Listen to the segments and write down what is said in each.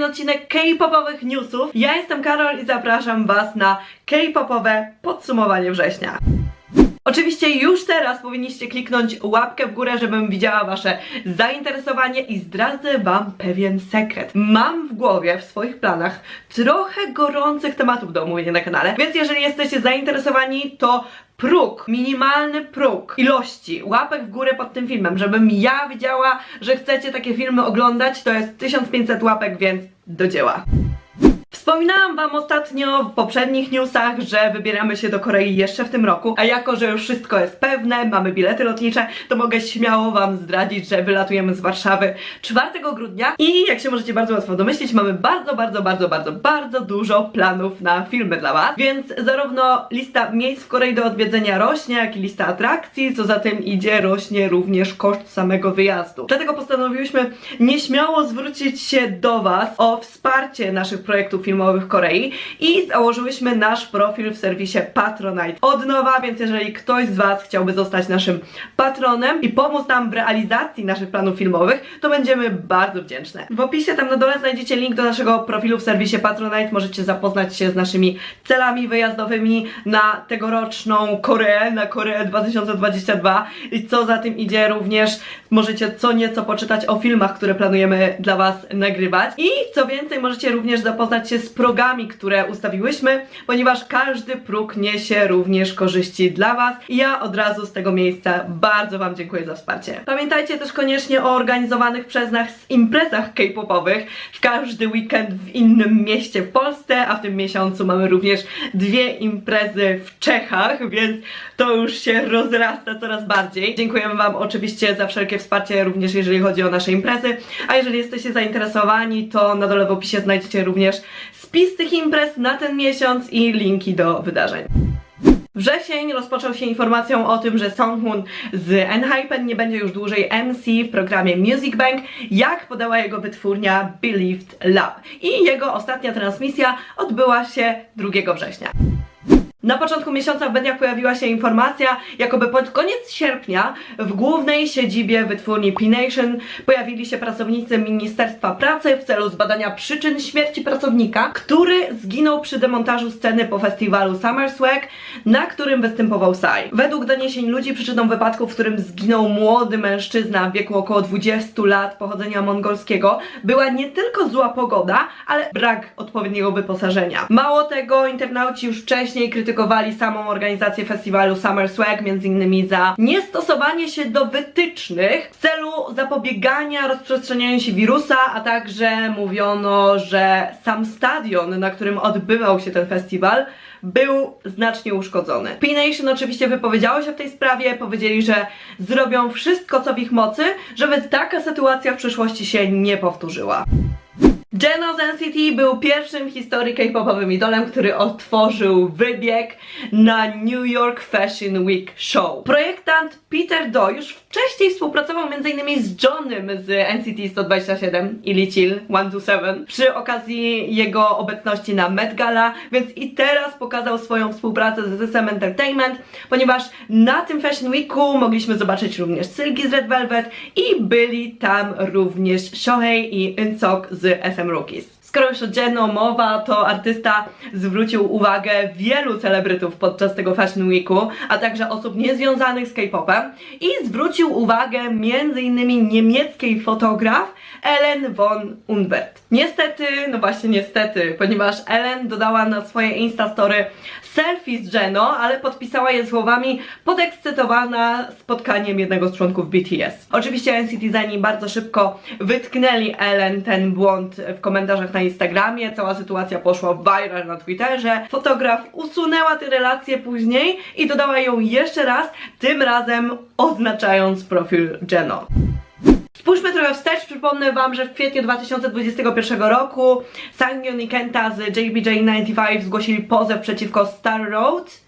kolejny odcinek K-popowych newsów. Ja jestem Karol i zapraszam was na K-popowe podsumowanie września. Oczywiście już teraz powinniście kliknąć łapkę w górę, żebym widziała wasze zainteresowanie i zdradzę wam pewien sekret. Mam w głowie, w swoich planach trochę gorących tematów do omówienia na kanale, więc jeżeli jesteście zainteresowani, to próg, minimalny próg ilości łapek w górę pod tym filmem, żebym ja widziała, że chcecie takie filmy oglądać, to jest 1500 łapek, więc do dzieła. Wspominałam Wam ostatnio w poprzednich newsach, że wybieramy się do Korei jeszcze w tym roku, a jako, że już wszystko jest pewne, mamy bilety lotnicze, to mogę śmiało Wam zdradzić, że wylatujemy z Warszawy 4 grudnia. I jak się możecie bardzo łatwo domyślić, mamy bardzo, bardzo, bardzo, bardzo, bardzo dużo planów na filmy dla Was, więc zarówno lista miejsc w Korei do odwiedzenia rośnie, jak i lista atrakcji, co za tym idzie, rośnie również koszt samego wyjazdu. Dlatego postanowiłyśmy nieśmiało zwrócić się do Was o wsparcie naszych projektów filmowych Korei i założyłyśmy nasz profil w serwisie Patronite od nowa, więc jeżeli ktoś z Was chciałby zostać naszym patronem i pomóc nam w realizacji naszych planów filmowych, to będziemy bardzo wdzięczne. W opisie tam na dole znajdziecie link do naszego profilu w serwisie Patronite, możecie zapoznać się z naszymi celami wyjazdowymi na tegoroczną Koreę, na Koreę 2022 i co za tym idzie również możecie co nieco poczytać o filmach, które planujemy dla Was nagrywać. I co więcej możecie również zapoznać się z progami, które ustawiłyśmy, ponieważ każdy próg niesie również korzyści dla Was i ja od razu z tego miejsca bardzo Wam dziękuję za wsparcie. Pamiętajcie też koniecznie o organizowanych przez nas imprezach K-popowych w każdy weekend w innym mieście w Polsce, a w tym miesiącu mamy również dwie imprezy w Czechach, więc to już się rozrasta coraz bardziej. Dziękujemy Wam oczywiście za wszelkie wsparcie, również jeżeli chodzi o nasze imprezy, a jeżeli jesteście zainteresowani, to na dole w opisie znajdziecie również spis tych imprez na ten miesiąc i linki do wydarzeń. Wrzesień rozpoczął się informacją o tym, że Songhoon z Enhypen nie będzie już dłużej MC w programie Music Bank, jak podała jego wytwórnia Believed Lab. I jego ostatnia transmisja odbyła się 2 września. Na początku miesiąca w mediach pojawiła się informacja, jakoby pod koniec sierpnia w głównej siedzibie wytwórni P-Nation pojawili się pracownicy Ministerstwa Pracy w celu zbadania przyczyn śmierci pracownika, który zginął przy demontażu sceny po festiwalu Summer Swag, na którym występował Psy. Według doniesień ludzi przyczyną wypadku, w którym zginął młody mężczyzna w wieku około 20 lat pochodzenia mongolskiego, była nie tylko zła pogoda, ale brak odpowiedniego wyposażenia. Mało tego, internauci już wcześniej krytykowali samą organizację festiwalu Summer Swag, między innymi za niestosowanie się do wytycznych w celu zapobiegania rozprzestrzenianiu się wirusa, a także mówiono, że sam stadion, na którym odbywał się ten festiwal, był znacznie uszkodzony. P-Nation oczywiście wypowiedziało się w tej sprawie, powiedzieli, że zrobią wszystko co w ich mocy, żeby taka sytuacja w przyszłości się nie powtórzyła. Jeno z NCT był pierwszym w historii K-popowym idolem, który otworzył wybieg na New York Fashion Week Show. Projektant Peter Do już wcześniej współpracował m.in. z Johnem z NCT 127 i Lee Chill 127 przy okazji jego obecności na Met Gala, więc i teraz pokazał swoją współpracę z SM Entertainment, ponieważ na tym Fashion Weeku mogliśmy zobaczyć również Sylgi z Red Velvet i byli tam również Shohei i Insok z SM Rookies. Skoro już o Jeno mowa, to artysta zwrócił uwagę wielu celebrytów podczas tego Fashion Weeku, a także osób niezwiązanych z K-popem i zwrócił uwagę m.in. niemieckiej fotograf Ellen von Unbert. Niestety, no właśnie niestety, ponieważ Ellen dodała na swoje Instastory selfie z Jeno, ale podpisała je słowami podekscytowana spotkaniem jednego z członków BTS. Oczywiście NCT za nim bardzo szybko wytknęli Ellen ten błąd w komentarzach na Instagramie, cała sytuacja poszła viral na Twitterze. Fotograf usunęła tę relację później i dodała ją jeszcze raz, tym razem oznaczając profil Jeno. Spójrzmy trochę wstecz, przypomnę Wam, że w kwietniu 2021 roku Sangyun i Kenta z JBJ95 zgłosili pozew przeciwko Star Road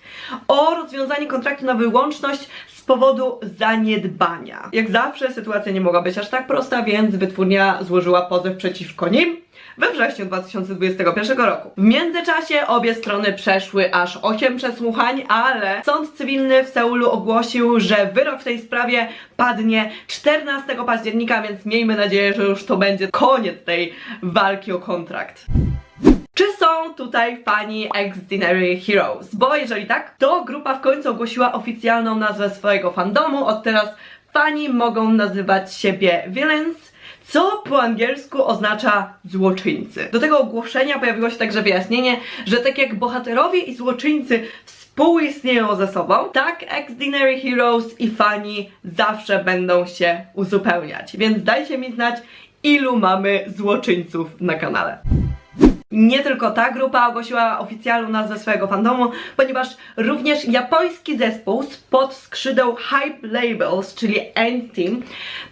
o rozwiązanie kontraktu na wyłączność z powodu zaniedbania. Jak zawsze sytuacja nie mogła być aż tak prosta, więc wytwórnia złożyła pozew przeciwko nim we wrześniu 2021 roku. W międzyczasie obie strony przeszły aż 8 przesłuchań, ale sąd cywilny w Seulu ogłosił, że wyrok w tej sprawie padnie 14 października, więc miejmy nadzieję, że już to będzie koniec tej walki o kontrakt. Czy są tutaj fani Extraordinary Heroes? Bo jeżeli tak, to grupa w końcu ogłosiła oficjalną nazwę swojego fandomu. Od teraz fani mogą nazywać siebie villains, co po angielsku oznacza złoczyńcy. Do tego ogłoszenia pojawiło się także wyjaśnienie, że tak jak bohaterowie i złoczyńcy współistnieją ze sobą, tak Extraordinary Heroes i fani zawsze będą się uzupełniać. Więc dajcie mi znać, ilu mamy złoczyńców na kanale. Nie tylko ta grupa ogłosiła oficjalną nazwę swojego fandomu, ponieważ również japoński zespół spod skrzydeł Hype Labels, czyli N-Team,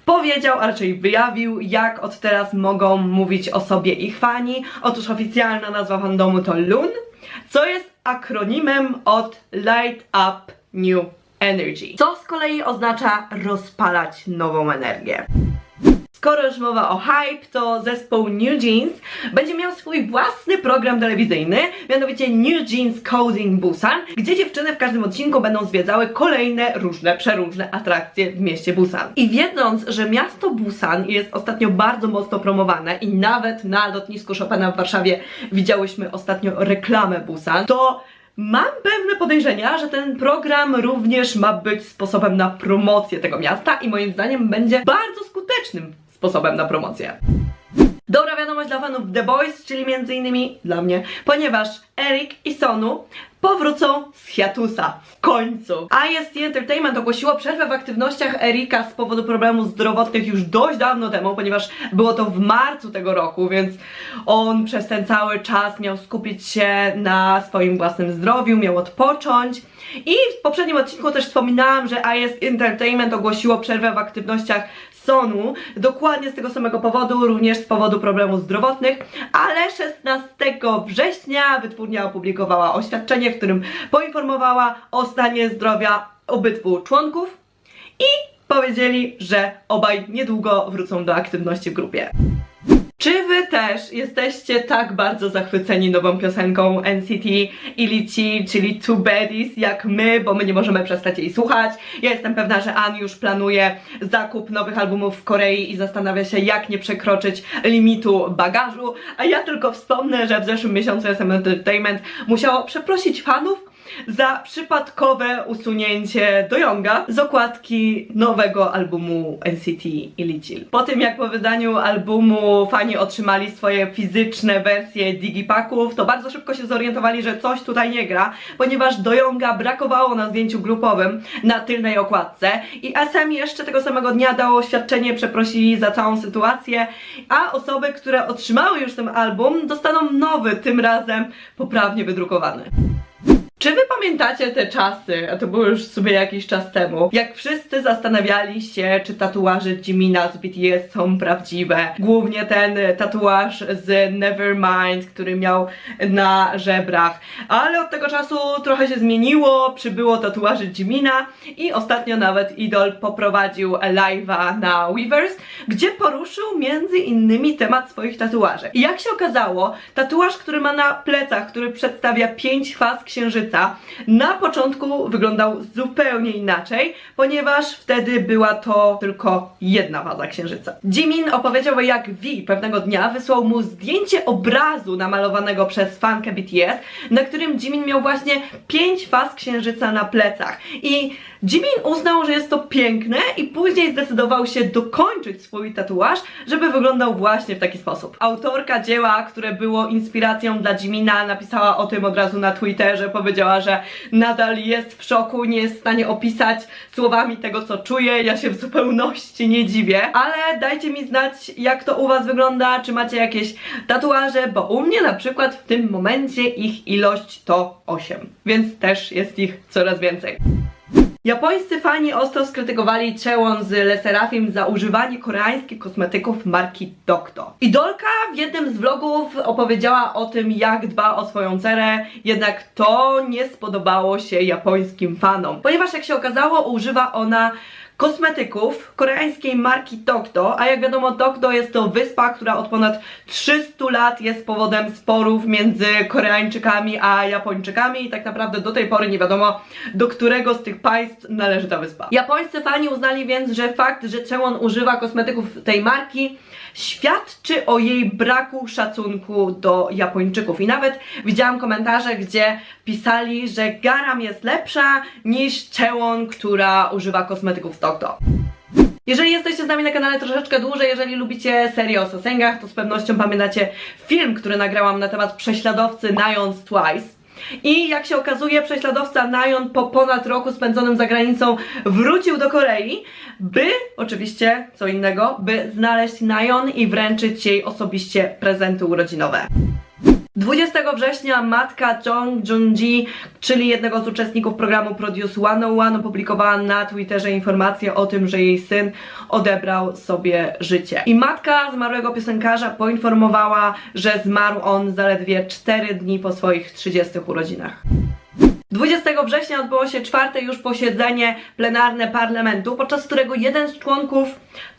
powiedział, a raczej wyjawił, jak od teraz mogą mówić o sobie ich fani. Otóż oficjalna nazwa fandomu to LUN, co jest akronimem od Light Up New Energy, co z kolei oznacza rozpalać nową energię. Skoro już mowa o hype, to zespół New Jeans będzie miał swój własny program telewizyjny, mianowicie New Jeans Coding Busan, gdzie dziewczyny w każdym odcinku będą zwiedzały kolejne różne, przeróżne atrakcje w mieście Busan. I wiedząc, że miasto Busan jest ostatnio bardzo mocno promowane i nawet na lotnisku Chopina w Warszawie widziałyśmy ostatnio reklamę Busan, to Mam pewne podejrzenia, że ten program również ma być sposobem na promocję tego miasta i moim zdaniem będzie bardzo skutecznym sposobem na promocję. Dobra wiadomość dla fanów The Boys, czyli między innymi dla mnie, ponieważ Eric i Sonu powrócą z hiatusa. W końcu. IST Entertainment ogłosiło przerwę w aktywnościach Erika z powodu problemów zdrowotnych już dość dawno temu, ponieważ było to w marcu tego roku, więc on przez ten cały czas miał skupić się na swoim własnym zdrowiu, miał odpocząć. I w poprzednim odcinku też wspominałam, że IS Entertainment ogłosiło przerwę w aktywnościach Sonu, dokładnie z tego samego powodu, również z powodu problemów zdrowotnych, ale 16 września wytwórnia opublikowała oświadczenie, w którym poinformowała o stanie zdrowia obydwu członków i powiedzieli, że obaj niedługo wrócą do aktywności w grupie. Czy wy też jesteście tak bardzo zachwyceni nową piosenką NCT Illici, czyli Two Baddies, jak my, bo my nie możemy przestać jej słuchać? Ja jestem pewna, że An już planuje zakup nowych albumów w Korei i zastanawia się, jak nie przekroczyć limitu bagażu, a ja tylko wspomnę, że w zeszłym miesiącu SM Entertainment musiało przeprosić fanów za przypadkowe usunięcie Do Younga z okładki nowego albumu NCT Illitil. Po tym jak po wydaniu albumu fani otrzymali swoje fizyczne wersje digipacków, to bardzo szybko się zorientowali, że coś tutaj nie gra, ponieważ Do Younga brakowało na zdjęciu grupowym na tylnej okładce i SM jeszcze tego samego dnia dało oświadczenie, przeprosili za całą sytuację, a osoby, które otrzymały już ten album, dostaną nowy, tym razem poprawnie wydrukowany. Czy wy pamiętacie te czasy, a to było już sobie jakiś czas temu, jak wszyscy zastanawiali się, czy tatuaże Jimina z BTS są prawdziwe? Głównie ten tatuaż z Nevermind, który miał na żebrach. Ale od tego czasu trochę się zmieniło, przybyło tatuaży Jimina i ostatnio nawet Idol poprowadził live'a na Weavers, gdzie poruszył między innymi temat swoich tatuaży. I jak się okazało, tatuaż, który ma na plecach, który przedstawia pięć faz księżyca, na początku wyglądał zupełnie inaczej, ponieważ wtedy była to tylko jedna faza księżyca. Jimin opowiedział, jak V pewnego dnia wysłał mu zdjęcie obrazu namalowanego przez fankę BTS, na którym Jimin miał właśnie pięć faz księżyca na plecach. I Jimin uznał, że jest to piękne i później zdecydował się dokończyć swój tatuaż, żeby wyglądał właśnie w taki sposób. Autorka dzieła, które było inspiracją dla Jimina, napisała o tym od razu na Twitterze, powiedziała, że nadal jest w szoku, nie jest w stanie opisać słowami tego, co czuje. Ja się w zupełności nie dziwię, ale dajcie mi znać, jak to u Was wygląda, czy macie jakieś tatuaże, bo u mnie na przykład w tym momencie ich ilość to 8, więc też jest ich coraz więcej. Japońscy fani ostro skrytykowali Cheon z Le Serafim za używanie koreańskich kosmetyków marki Dokto. Idolka w jednym z vlogów opowiedziała o tym, jak dba o swoją cerę, jednak to nie spodobało się japońskim fanom, ponieważ jak się okazało, używa ona kosmetyków koreańskiej marki Dokdo, a jak wiadomo Dokdo jest to wyspa, która od ponad 300 lat jest powodem sporów między Koreańczykami a Japończykami i tak naprawdę do tej pory nie wiadomo do którego z tych państw należy ta wyspa. Japońscy fani uznali więc, że fakt, że Cheon używa kosmetyków tej marki świadczy o jej braku szacunku do Japończyków i nawet widziałam komentarze, gdzie pisali, że Garam jest lepsza niż Cheon, która używa kosmetyków z Dokdo. Jeżeli jesteście z nami na kanale troszeczkę dłużej, jeżeli lubicie serię o sosengach, to z pewnością pamiętacie film, który nagrałam na temat prześladowcy Nions Twice. I jak się okazuje, prześladowca Nayon po ponad roku spędzonym za granicą wrócił do Korei, by, oczywiście co innego, by znaleźć Nayon i wręczyć jej osobiście prezenty urodzinowe. 20 września matka Jong Jun-ji, czyli jednego z uczestników programu Produce 101, opublikowała na Twitterze informację o tym, że jej syn odebrał sobie życie. I matka zmarłego piosenkarza poinformowała, że zmarł on zaledwie 4 dni po swoich 30 urodzinach. 20 września odbyło się czwarte już posiedzenie plenarne parlamentu, podczas którego jeden z członków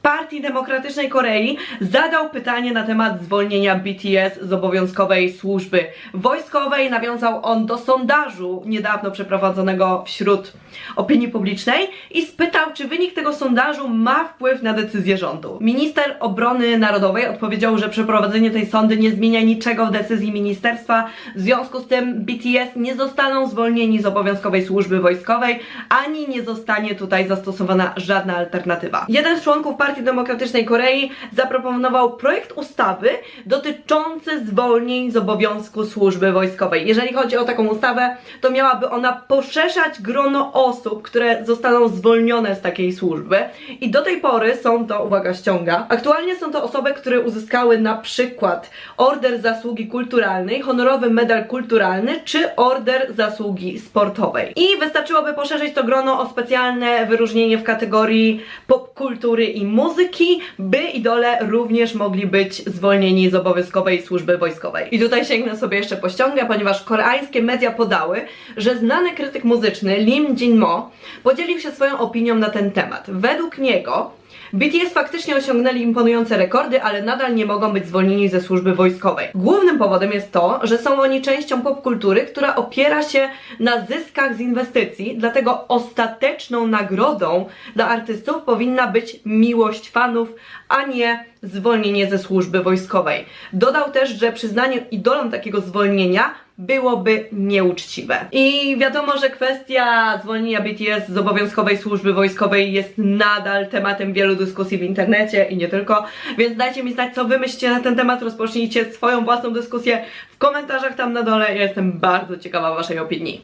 Partii Demokratycznej Korei zadał pytanie na temat zwolnienia BTS z obowiązkowej służby wojskowej. Nawiązał on do sondażu niedawno przeprowadzonego wśród opinii publicznej i spytał, czy wynik tego sondażu ma wpływ na decyzję rządu. Minister Obrony Narodowej odpowiedział, że przeprowadzenie tej sondy nie zmienia niczego w decyzji ministerstwa, w związku z tym BTS nie zostaną zwolnieni z obowiązkowej służby wojskowej, ani nie zostanie tutaj zastosowana żadna alternatywa. Jeden z członków Partii Demokratycznej Korei zaproponował projekt ustawy dotyczący zwolnień z obowiązku służby wojskowej. Jeżeli chodzi o taką ustawę, to miałaby ona poszerzać grono osób, które zostaną zwolnione z takiej służby i do tej pory są to, uwaga, ściąga, aktualnie są to osoby, które uzyskały na przykład Order Zasługi Kulturalnej, honorowy medal kulturalny czy Order Zasługi Sportowej. I wystarczyłoby poszerzyć to grono o specjalne wyróżnienie w kategorii popkultury i muzyki, by idole również mogli być zwolnieni z obowiązkowej służby wojskowej. I tutaj sięgnę sobie jeszcze po ściągę, ponieważ koreańskie media podały, że znany krytyk muzyczny Lim Jin-mo podzielił się swoją opinią na ten temat. Według niego BTS faktycznie osiągnęli imponujące rekordy, ale nadal nie mogą być zwolnieni ze służby wojskowej. Głównym powodem jest to, że są oni częścią popkultury, która opiera się na zyskach z inwestycji, dlatego ostateczną nagrodą dla artystów powinna być miłość fanów, a nie zwolnienie ze służby wojskowej. Dodał też, że przyznanie idolom takiego zwolnienia byłoby nieuczciwe. I wiadomo, że kwestia zwolnienia BTS z obowiązkowej służby wojskowej jest nadal tematem wielu dyskusji w internecie i nie tylko, więc dajcie mi znać, co wy myślicie na ten temat, rozpocznijcie swoją własną dyskusję w komentarzach tam na dole, ja jestem bardzo ciekawa waszej opinii.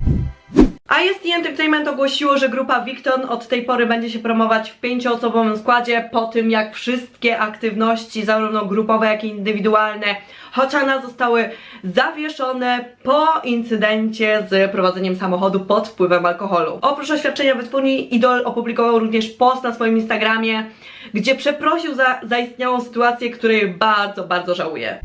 IST Entertainment ogłosiło, że grupa Victon od tej pory będzie się promować w pięcioosobowym składzie po tym jak wszystkie aktywności, zarówno grupowe jak i indywidualne Hochana zostały zawieszone po incydencie z prowadzeniem samochodu pod wpływem alkoholu. Oprócz oświadczenia wytwórni Idol opublikował również post na swoim Instagramie, gdzie przeprosił za zaistniałą sytuację, której bardzo, bardzo żałuje.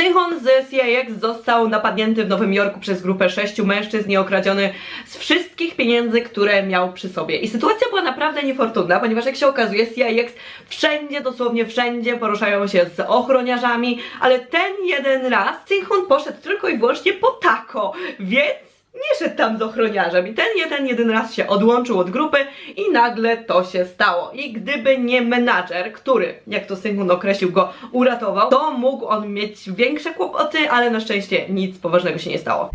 Synchon z CIX został napadnięty w Nowym Jorku przez grupę sześciu mężczyzn i okradziony z wszystkich pieniędzy, które miał przy sobie. I sytuacja była naprawdę niefortunna, ponieważ jak się okazuje CIX wszędzie, dosłownie wszędzie poruszają się z ochroniarzami, ale ten jeden raz Synchon poszedł tylko i wyłącznie po tako, więc nie szedł tam z ochroniarzem i ten jeden, jeden raz się odłączył od grupy i nagle to się stało. I gdyby nie menadżer, który, jak to Synchun określił, go uratował, to mógł on mieć większe kłopoty, ale na szczęście nic poważnego się nie stało.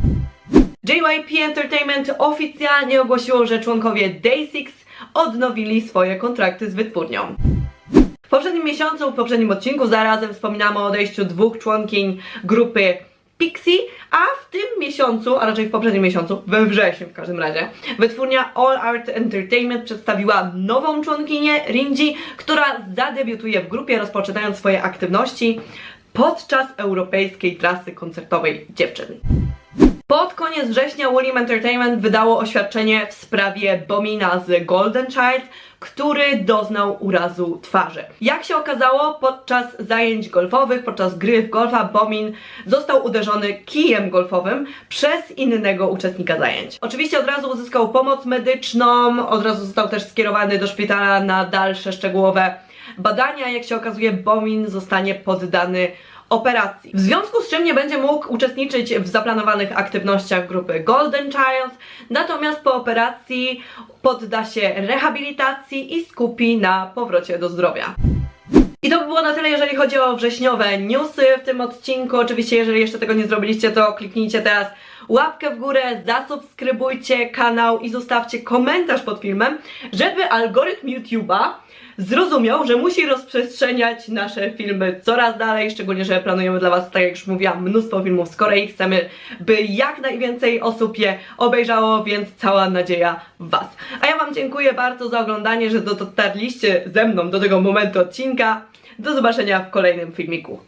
JYP Entertainment oficjalnie ogłosiło, że członkowie Day6 odnowili swoje kontrakty z wytwórnią. W poprzednim miesiącu, w poprzednim odcinku zarazem wspominamy o odejściu dwóch członkiń grupy Pixie, a w tym miesiącu, a raczej w poprzednim miesiącu, we wrześniu w każdym razie, wytwórnia All Art Entertainment przedstawiła nową członkinię, Rinji, która zadebiutuje w grupie, rozpoczynając swoje aktywności podczas europejskiej trasy koncertowej dziewczyn. Pod koniec września William Entertainment wydało oświadczenie w sprawie Bomina z Golden Child, który doznał urazu twarzy. Jak się okazało, podczas zajęć golfowych, podczas gry w golfa, Bomin został uderzony kijem golfowym przez innego uczestnika zajęć. Oczywiście od razu uzyskał pomoc medyczną, od razu został też skierowany do szpitala na dalsze szczegółowe badania. Jak się okazuje, Bomin zostanie poddany operacji. W związku z czym nie będzie mógł uczestniczyć w zaplanowanych aktywnościach grupy Golden Child, natomiast po operacji podda się rehabilitacji i skupi na powrocie do zdrowia. I to by było na tyle, jeżeli chodzi o wrześniowe newsy w tym odcinku. Oczywiście, jeżeli jeszcze tego nie zrobiliście, to kliknijcie teraz łapkę w górę, zasubskrybujcie kanał i zostawcie komentarz pod filmem, żeby algorytm YouTube'a zrozumiał, że musi rozprzestrzeniać nasze filmy coraz dalej, szczególnie, że planujemy dla Was, tak jak już mówiłam, mnóstwo filmów z Korei. Chcemy, by jak najwięcej osób je obejrzało, więc cała nadzieja w Was. A ja Wam dziękuję bardzo za oglądanie, że dotarliście ze mną do tego momentu odcinka. Do zobaczenia w kolejnym filmiku.